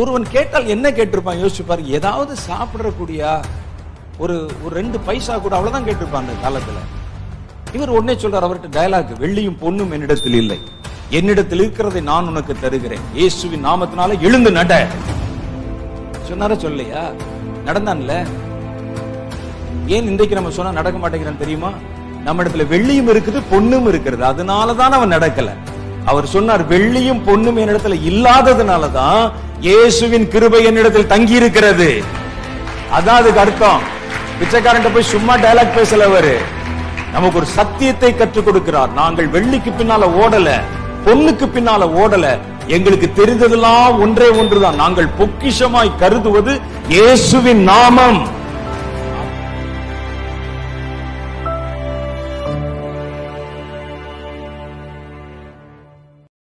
ஒருவன் கேட்டால் என்ன கேட்டிருப்பான்? யோசிச்சு பாருங்க ஏதாவது சாப்பிடக்கூடியா ஒரு ஒரு ரெண்டு பைசா கூட அவ்வளவுதான் கேட்டிருப்பான் அந்த காலத்துல. இவர் உடனே சொல்றார் அவர்கிட்ட டயலாக் வெள்ளியும் பொண்ணும் என்னிடத்தில் இல்லை. என்னிடத்தில் இருக்கிறதை நான் உனக்கு தருகிறேன். இயேசுவின் நாமத்தினால எழுந்து நட. சொன்னார சொல்லையா நடந்தான்ல. ஏன் இன்றைக்கு நம்ம சொன்னா நடக்க மாட்டேங்கிறான் தெரியுமா? நம்ம இடத்துல வெள்ளியும் இருக்குது பொண்ணும் இருக்கிறது. அதனாலதான் அவன் நடக்கல. அவர் சொன்னார் வெள்ளியும் பொண்ணும் என்னிடத்துல இல்லாததுனாலதான் இயேசுவின் கிருபை என்னிடத்தில் தங்கி இருக்கிறது அதான் அதுக்கு அர்த்தம். பிச்சைக்காரன்ட்ட போய் சும்மா டைலாக் பேசல அவரு நமக்கு ஒரு சத்தியத்தை கற்றுக் கொடுக்கிறார். நாங்கள் வெள்ளிக்கு பின்னால ஓடல பொண்ணுக்கு பின்னால ஓடல. எங்களுக்கு தெரிந்ததெல்லாம் ஒன்றே ஒன்றுதான். நாங்கள் பொக்கிஷமாய் கருதுவது இயேசுவின் நாமம்.